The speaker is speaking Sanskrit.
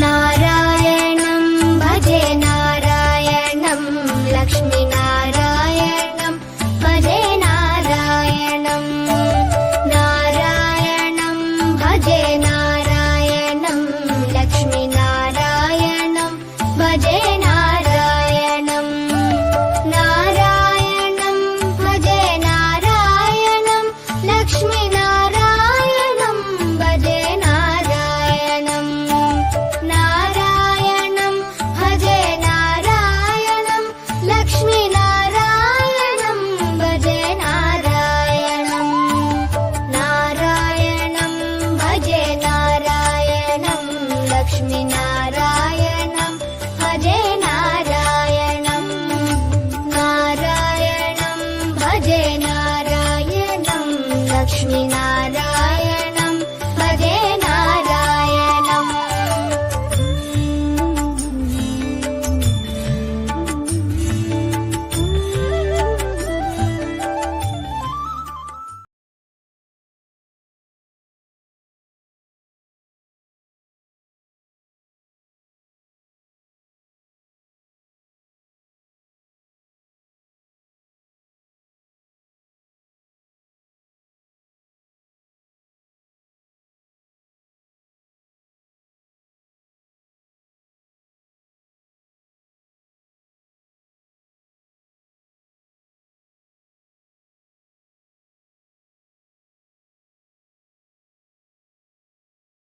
नारायणं भजे नारायणं लक्ष्मीनारायणं भजे नारायणम् नारायणं भजे नारायणं नारायणं भजे अजय नारायणम् नारायणम्। नारायणं लक्ष्मीनारायणम्।